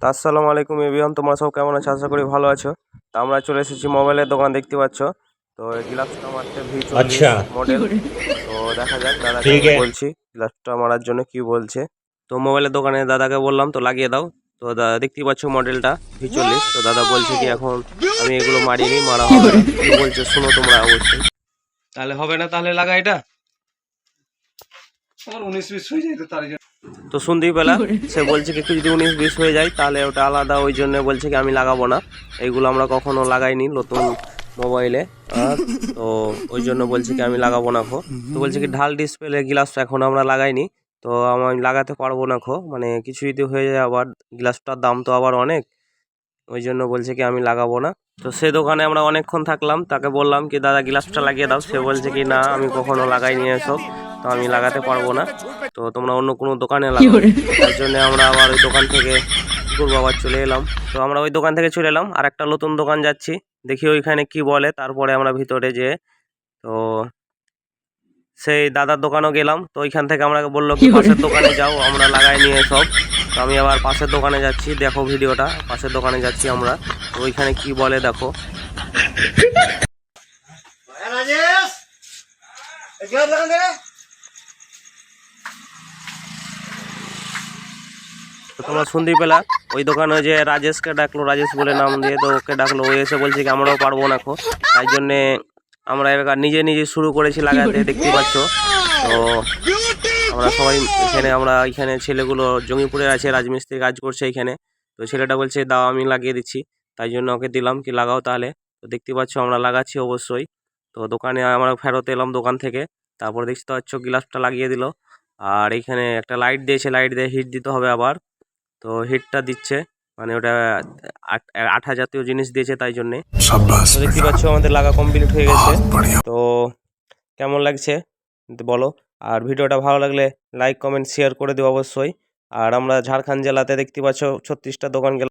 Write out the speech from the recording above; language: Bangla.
তা আসসালামু আলাইকুম এভিয়ান তোমরা সব কেমন আছো? আশা করি ভালো আছো। তা আমরা চলে এসেছি মোবাইলের দোকান দেখতে পাচ্ছ। তো এই গ্লাভসটা মারতে ভি আচ্ছা। মডেল তো দেখা যাক দাদাকে। বলছি গ্লাভসটা মারার জন্য কি বলছে। তো মোবাইলের দোকানে দাদাকে বললাম তো লাগিয়ে দাও। তো দাদা দেখতেই পাচ্ছ মডেলটা ভি চল্লিশ। তো দাদা বলছে কি এখন আমি এগুলো মারিনি মারা হবে না। কি বলছে শুনো তোমরা অবশ্যই। তাহলে হবে না তাহলে লাগা এটা। আমার উনিশ বিশ হয়ে যায় তো তার তো সন্দীপ বেলা সে বলছে কি একটু যদি উনিশ বিশ হয়ে যায় তাহলে ওটা আলাদা ওই জন্য বলছে কি আমি লাগাবো না। এইগুলো আমরা কখনো লাগাইনি নতুন মোবাইলে। তো ওই জন্য বলছে কি আমি লাগাবো না খো। তো বলছে কি ঢাল ডিসপ্লে গ্লাস এখন আমরা লাগাইনি। তো আমি লাগাতে পারব না খো। মানে কিছু যদি হয়ে যায় আবার গ্লাসটার দাম তো আবার অনেক। ওই জন্য বলছে কি আমি লাগাবো না। তো সে দোকানে আমরা অনেকক্ষণ থাকলাম তাকে বললাম কি দাদা গ্লাসটা লাগিয়ে দাও। সে বলছে কি না আমি কখনো লাগাইনি এসব। তো আমি লাগাতে পারব না। তো তোমরা অন্য কোনো দোকানে লাগাও। তার জন্য আমরা আবার ওই দোকান থেকে করব আবার চলে এলাম। তো আমরা ওই দোকান থেকে চলে এলাম। আর একটা নতুন দোকান যাচ্ছি। দেখি ওইখানে কি বলে। তারপরে আমরা ভিতরে যে তো সেই দাদার দোকানও গেলাম। তো ওইখান থেকে আমরা বলল কি পাশের দোকানে যাও আমরা লাগাই নিয়ে সব। তো আমি আবার পাশের দোকানে যাচ্ছি। দেখো ভিডিওটা। পাশের দোকানে যাচ্ছি আমরা। তো ওইখানে কি বলে দেখো। রাজেশ গ্লাস লাগান দে তো তোমরা শুনতেই পেলা। ওই দোকানে যে রাজেশকে ডাকলো, রাজেশ বলে নাম দিয়ে তো ওকে ডাকলো। ও এসে বলছে কি, আমরাও পারব না খো। তাই জন্যে আমরা এবার নিজে নিজে শুরু করেছি লাগাতে, দেখতে পাচ্ছ। তো আমরা সবাই এখানে, আমরা এখানে ছেলেগুলো জঙ্গিপুরে আছে, রাজমিস্ত্রি কাজ করছে এখানে। তো ছেলেটা বলছে, দাও, আমি লাগিয়ে দিচ্ছি। তাই জন্য ওকে দিলাম কি, লাগাও তাহলে। তো দেখতে পাচ্ছ, আমরা লাগাচ্ছি অবশ্যই। তো দোকানে আমরা ফেরত এলাম দোকান থেকে। তারপর দেখতে পাচ্ছ, গ্লাসটা লাগিয়ে দিল। আর এখানে একটা লাইট দিয়েছে, লাইট দিয়ে হিট দিতে হবে আবার। তো হিটটা দিচ্ছে। মানে ওটা আঠা জাতীয় জিনিস দিয়েছে তাই জন্যে। তো দেখতে পাচ্ছ আমাদের লাগা কমপ্লিট হয়ে গেছে। তো কেমন লাগছে? বলো। আর ভিডিওটা ভালো লাগলে লাইক কমেন্ট শেয়ার করে দিও অবশ্যই। আর আমরা ঝাড়খণ্ড জেলাতে দেখতে পাচ্ছ ছত্রিশটা দোকান গেলাম।